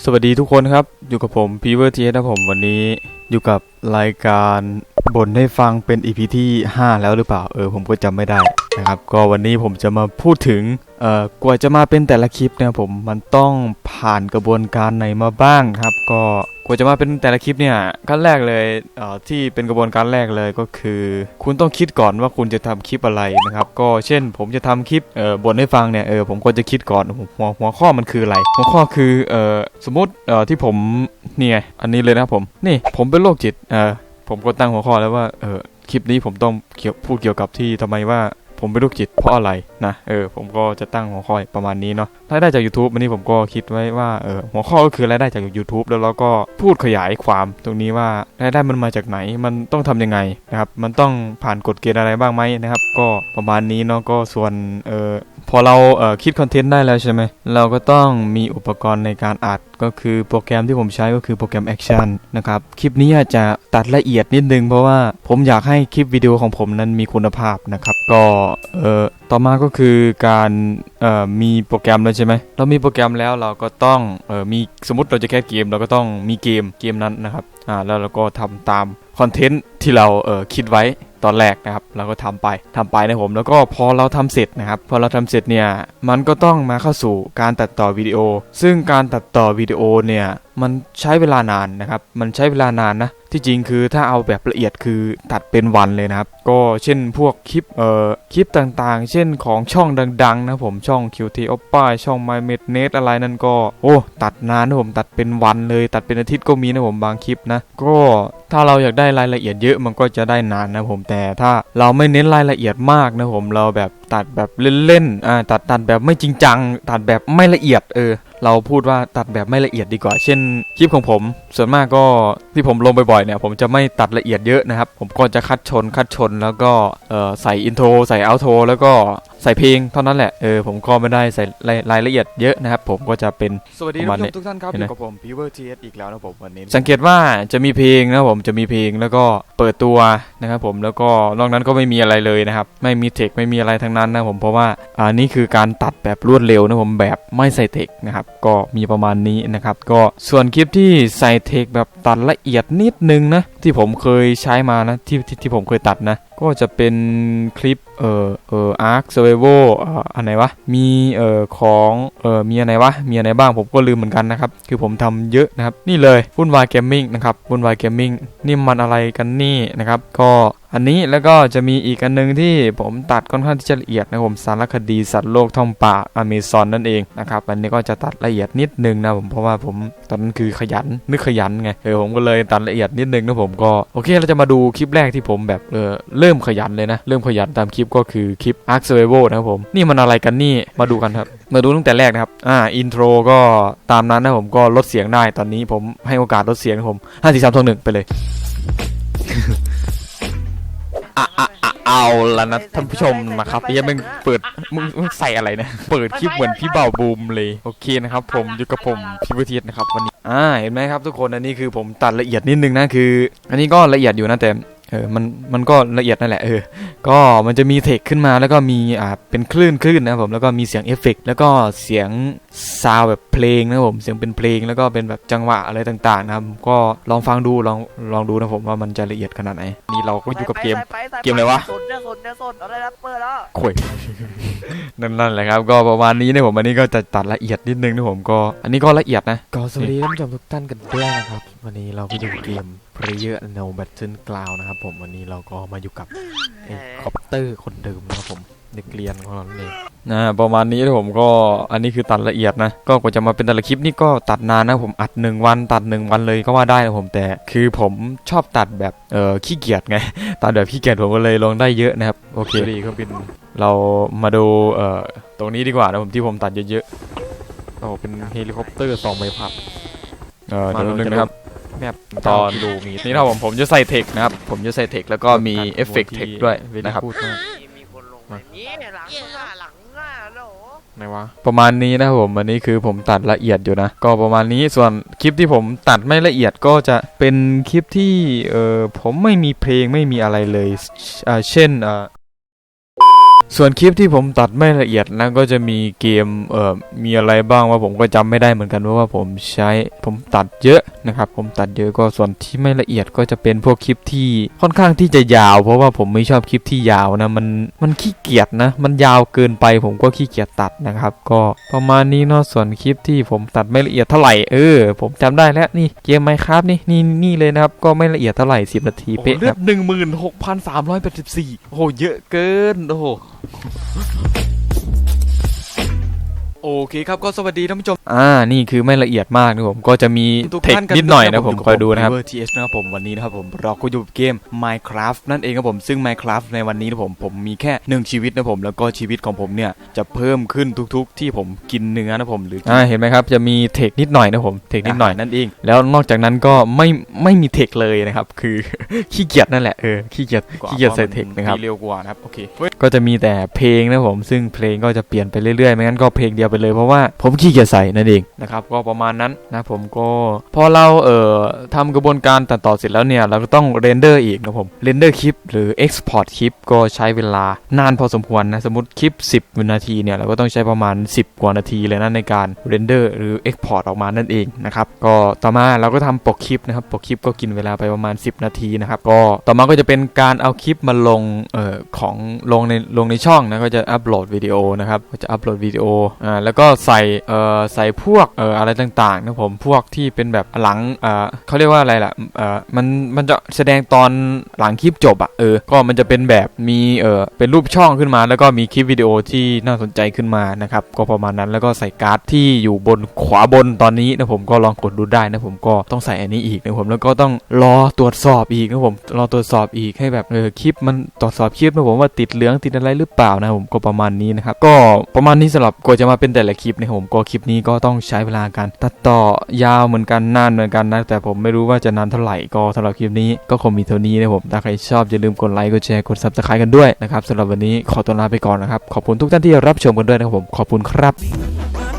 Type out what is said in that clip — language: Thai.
สวัสดีทุกคนครับ อยู่กับผมพีเวอร์ทีนะผมวันนี้อยู่กับรายการบ่นให้ฟังเป็น EP ที่ 5 แล้วหรือเปล่า เออ ผมก็จำไม่ได้ นะครับก็วันนี้ผมจะมาพูดถึงเอ่อกว่าจะมาเป็นแต่ละคลิปเนี่ยผมมันต้องผ่านกระบวนการไหนมาบ้างครับ ก็กว่าจะมาเป็นแต่ละคลิปเนี่ยขั้นแรกเลยเอ่อที่เป็นกระบวนการแรกเลยก็คือ คุณต้องคิดก่อนว่าคุณจะทำคลิปอะไรนะครับ ก็เช่น ผมจะทำคลิปเอ่อบ่นให้ฟังเนี่ยเออผมก็จะคิดก่อนหัวหัวข้อมันคืออะไร หัวข้อคือเอ่อสมมติเอ่อที่ผมเนี่ไงอันนี้เลยนะผมนี่ผมเป็นโรคจิตเออผมก็ตั้งหัวข้อแล้วว่าเออคลิปนี้ผมต้องเกี่ยวพูดเกี่ยวกับที่ทำไมว่า ผมเป็นลูกจิตเพราะอะไรนะเออผมก็จะตั้งหัวข้อประมาณนี้เนาะรายได้จาก YouTube วันนี้ผมก็คิดไว้ว่าเออหัวข้อก็คือรายได้จาก YouTube แล้วเราก็พูดขยายความตรงนี้ว่ารายได้มันมาจากไหนมันต้องทำยังไงนะครับมันต้องผ่านกฎเกณฑ์อะไรบ้างไหมนะครับ ก็ประมาณนี้เนาะก็ส่วนเออ พอเราเคิดคอนเทนต์ได้แล้วใช่ไหม เราก็ต้องมีอุปกรณ์ในการอัด ก็คือโปรแกรมที่ผมใช้ก็คือโปรแกรม Action นะครับ คลิปนี้อาจจะตัดละเอียดนิดนึง เพราะว่าผมอยากให้คลิปวิดีโอของผมนั้นมีคุณภาพนะครับ ก็เออต่อมาก็คือการมีโปรแกรมแล้วใช่ไหม เรามีโปรแกรมแล้วเราก็ต้องออมีสมมติเราจะแค่เกม เราก็ต้องมีเกมเกมนั้นนะครับ อ่าแล้วเราก็ทำตามคอนเทนต์ที่เราเออคิดไว้ ตอนแรกนะครับ เราก็ทำไปทำไปนะผมแล้วก็พอเราทำเสร็จนะครับ พอเราทำเสร็จเนี่ยมันก็ต้องมาเข้าสู่การตัดต่อวิดีโอ ซึ่งการตัดต่อวิดีโอเนี่ยมันใช้เวลานานนะครับ มันใช้เวลานานนะ ที่จริงคือถ้าเอาแบบละเอียดคือตัดเป็นวันเลยนะครับ ก็เช่นพวกคลิป เอ่อ คลิปต่างๆ เช่นของช่องดังๆ นะผม ช่อง QT Oppa ช่อง My m e d n e t อะไรนั่นก็ โอ้ ตัดนานนะผม ตัดเป็นวันเลย ตัดเป็นอาทิตย์ก็มีนะผมบางคลิปนะ ก็ถ้าเราอยากได้รายละเอียดเยอะมันก็จะได้นานนะผม แต่ถ้าเราไม่เน้นรายละเอียดมากนะผม เราแบบตัดแบบเล่นๆ อ่า ตัดตัดแบบไม่จริงจัง ตัดแบบไม่ละเอียด เออ เราพูดว่าตัดแบบไม่ละเอียดดีกว่า เช่นคลิปของผม ส่วนมากก็ที่ผมลงบ่อยๆเนี่ย ผมจะไม่ตัดละเอียดเยอะนะครับ ผมก็จะคัดชนคัดชนแล้วก็เออใส่อินโทรใส่เอาโทรแล้วก็ใส่เพลงเท่านั้นแหละ เออผมก็ไม่ได้ใส่รายรายละเอียดเยอะนะครับ ผมก็จะเป็น สวัสดีประมาณท่านนี้ผู้ชมทุกท่านครับเห็อนไหมยู่กับผม Pever TS อีกแล้วนะผมวันนี้ สังเกตว่าจะมีเพลงนะครับผมจะมีเพลงแล้วก็เปิดตัวนะครับผมแล้วก็นอกนั้นก็ไม่มีอะไรเลยนะครับ ไม่มีเทคไม่มีอะไรทั้งนั้นนะผมเพราะว่าอ่านี่คือการตัดแบบรวดเร็วนะผมแบบไม่ใส่เทคนะครับก็มีประมาณนี้นะครับ ก็ส่วนคลิปที่ใส่เทคแบบตัดละเอียดนิดนึงนะ ที่ผมเคยใช้มานะที่ที่ที่ผมเคยตัดนะ ก็จะเป็นคลิปเอ่อเอ่ออาร์คเซเวโวอ่าอันไหนวะ มีเอ่อของเอ่อมีอะไรวะ มีอะไรบ้างผมก็ลืมเหมือนกันนะครับ คือผมทำเยอะนะครับ นี่เลยวุ่นวายเกมมิ่งนะครับวุ่นวายเกมมิ่งนี่มันอะไรกันนี่นะครับ ก็อันนี้แล้วก็จะมีอีกอันนึงที่ผมตัดค่อนข้างที่จะละเอียดนะผมสารคดีสัตว์โลกท่องป่าอเมซอนนั่นเองนะครับอันนี้ก็จะตัดละเอียดนิดนึงนะผมเพราะว่าผมตอนนั้นคือขยันนึกขยันไงเออผมก็เลยตัดละเอียดนิดนึงนะผมก็โอเคเราจะมาดูคลิปแรกที่ผมแบบเออเริ่มขยันเลยนะ เริ่มขยันตามคลิปก็คือคลิป Ark Survival นะครับผม นี่มันอะไรกันนี่มาดูกันครับ มาดูตั้งแต่แรกนะครับ อ่าอินโทรก็ตามนั้นนะผมก็ลดเสียงได้ตอนนี้ผมให้โอกาสลดเสียงนะผมห้าสี่สามสองหนึ่งไปเลยอะอะอะเอาละนะท่านผู้ชมนะครับเฮียมึงเปิดมึงมึงใส่อะไรนะ เปิดคลิปเหมือนพี่เบาบูมเลย โอเคนะครับ ผมอยู่กับผมพี่วิเทียนนะครับวันนี้ อ่าเห็นไหมครับทุกคนอันนี้คือผมตัดละเอียดนิดนึงนะคือ อันนี้ก็ละเอียดอยู่นะแต่ เออมันมันก็ละเอียดนั่นแหละเออก็มันจะมีเทคขึ้นมาแล้วก็มีอ่าเป็นคลื่นคลื่นนะครับผมแล้วก็มีเสียงเอฟเฟกต์แล้วก็เสียงซาวแบบเพลงนะครับผมเสียงเป็นเพลงแล้วก็เป็นแบบจังหวะอะไรต่าง ๆ นะครับ ก็ลองฟังดูลองลองดูนะผมว่ามันจะละเอียดขนาดไหนนี่เราก็อยู่กับเกมไปไปไปเกมอะไรวะสนเนี่ยสนเนี่ยสนอะไรนะเปิดแล้วข่วยนั่นนั่นแหละครับ ก็ประมาณนี้นะผมอันนี้ก็จะตัดละเอียดนิดนึงนะผมก็ อันนี้ก็ละเอียดนะก็สวัสดีท่านผู้ชมทุกท่านกันด้วยนะครับ วันนี้เราก็อยู่เกม Player No Battleground นะครับผมวันนี้เราก็มาอยู่กับไอ้คอปเตอร์คนเดิมนะครับผมเด็กเรียนของเรานั่นเองนะประมาณนี้นะผมก็อันนี้คือตัดละเอียดนะ ก็กว่าจะมาเป็นแต่ละคลิปนี่ก็ตัดนานนะผมอัดหนึ่งวันตัดหนึ่งวันเลยก็ว่าได้นะผมแต่คือผมชอบตัดแบบเออขี้เกียจไงตัดแบบขี้เกียจผมก็เลยลงได้เยอะนะครับโอเคดีเครื่องบินเรามาดูเอ่อตรงนี้ดีกว่านะผมที่ผมตัดเยอะๆโอ้เป็นเฮลิคอปเตอร์สองใบพัดเออเดี๋ยวนึงนะครับ แบบตอนดูมีนี่นะผมผมจะใส่เทคนะครับ ผมจะใส่เทคแล้วก็มีเอฟเฟกต์เทคด้วยนะครับมีมีคนลงแบบนี้หลังหน้าหลังหน้าโหลไหนวะประมาณนี้นะครับผมอันนี้คือผมตัดละเอียดอยู่นะ ก็ประมาณนี้ส่วนคลิปที่ผมตัดไม่ละเอียดก็จะเป็นคลิปที่เออผมไม่มีเพลงไม่มีอะไรเลยอ่าเช่นอ่า ส่วนคลิปที่ผมตัดไม่ละเอียดนะก็จะมีเกมเอ่อมีอะไรบ้างว่าผมก็จำไม่ได้เหมือนกันเพราะว่าผมใช้ผมตัดเยอะนะครับ ผมตัดเยอะก็ส่วนที่ไม่ละเอียดก็จะเป็นพวกคลิปที่ค่อนข้างที่จะยาว เพราะว่าผมไม่ชอบคลิปที่ยาวนะมันมันขี้เกียจนะ มันยาวเกินไปผมก็ขี้เกียจตัดนะครับ ก็ประมาณนี้เนาะส่วนคลิปที่ผมตัดไม่ละเอียดเท่าไหร่เออผมจำได้แล้วนี่เกมไมครับนี่นี่นี่เลยนะครับก็ไม่ละเอียดเท่าไหร่10นาทีเป๊ะเลือดหนึ่งหมื่นหกพันสามร้อยแปดสิบสี่โอ้โหเยอะเกินโอ้ Oh, โหโอเคครับก็สวัสดีท่านผู้ชม อ่า นี่คือไม่ละเอียดมากนะผม ก็จะมีทุกเทคท่านกันนิดหน่อยด้วยนะนะผมผมคอยดูนะครับอยู่กับ TS นะครับผมวันนี้นะครับผมเราก็อยู่กับเกม Minecraft นั่นเองครับผม ซึ่ง Minecraft ในวันนี้นะผมผมมีแค่หนึ่งชีวิตนะผม แล้วก็ชีวิตของผมเนี่ยจะเพิ่มขึ้นทุก ๆ ที่ผมกินเนื้อนะผมหรืออ่าเห็นไหมครับจะมีเทคนิดหน่อยนะผมเทคนิดหน่อยนั่นเอง แล้วนอกจากนั้นก็ไม่ไม่มีเทคเลยนะครับคือขี้เกียจนั่นแหละเออขี้เกียจขี้เกียจใส่เทคนะครับเร็วกว่านะครับโอเคก็จะมีแต่เพลงนะผมซึ่งเพลงก็จะเปลี่ยนไปเรื่อยๆไม่งั้นก็เพลงเดียวไปเลยเพราะว่าผมขี้เกียจใส่นั่นเองนะครับก็ประมาณนั้นนะผมก็พอเราเอ่อทำกระบวนการตัดต่อเสร็จแล้วเนี่ยเราก็ต้องเรนเดอร์อีกนะผมเรนเดอร์คลิปหรือ Export คลิปก็ใช้เวลานานพอสมควรนะสมมติคลิป 10วินาทีเนี่ยเราก็ต้องใช้ประมาณ 10 กว่านาทีเลยนะในการเรนเดอร์หรือ Export ออกมานั่นเองนะครับก็ต่อมาเราก็ทำปกคลิปนะครับปกคลิปก็กินเวลาไปประมาณ 10 นาทีนะครับก็ต่อมาก็จะเป็นการเอาคลิปมาลงเอ่อของลงในลงในช่องนะก็จะอัปโหลดวิดีโอนะครับก็จะอัปโหลดวิดีโออ่าแล้วก็ใส่เอ่อใส่พวกเอ่ออะไรต่างๆนะผมพวกที่เป็นแบบหลังเอ่อเขาเรียกว่าอะไรล่ะเอ่อมันมันจะแสดงตอนหลังคลิปจบอะเออก็มันจะเป็นแบบมีเอ่อเป็นรูปช่องขึ้นมา แล้วก็มีคลิปวิดีโอที่น่าสนใจขึ้นมานะครับก็ประมาณนั้นแล้วก็ใส่การ์ดที่อยู่บนขวาบนตอนนี้นะผมก็ลองกดดูได้นะผมก็ต้องใส่อันนี้อีกนะผมแล้วก็ต้องรอตรวจสอบอีกนะผมรอตรวจสอบอีกให้แบบเออคลิปมันตรวจสอบคลิปนะผมว่าติดเหลืองติดอะไรหรือเปล่านะผมก็ประมาณนี้นะครับก็ประมาณนี้สำหรับกว่าจะมาเป็นแต่ละคลิปนะครับผมก็คลิปนี้ก็ต้องใช้เวลาการตัดต่อยาวเหมือนกันนานเหมือนกันนะแต่ผมไม่รู้ว่าจะนานเท่าไหร่ก็สำหรับคลิปนี้ก็คงมีเท่านี้นะผมถ้าใครชอบอย่าลืมกดไลค์กดแชร์กดซับสไครต์กันด้วยนะครับสำหรับวันนี้ขอตัวลาไปก่อนนะครับขอบคุณทุกท่านที่รับชมกันด้วยนะครับผมขอบคุณครับ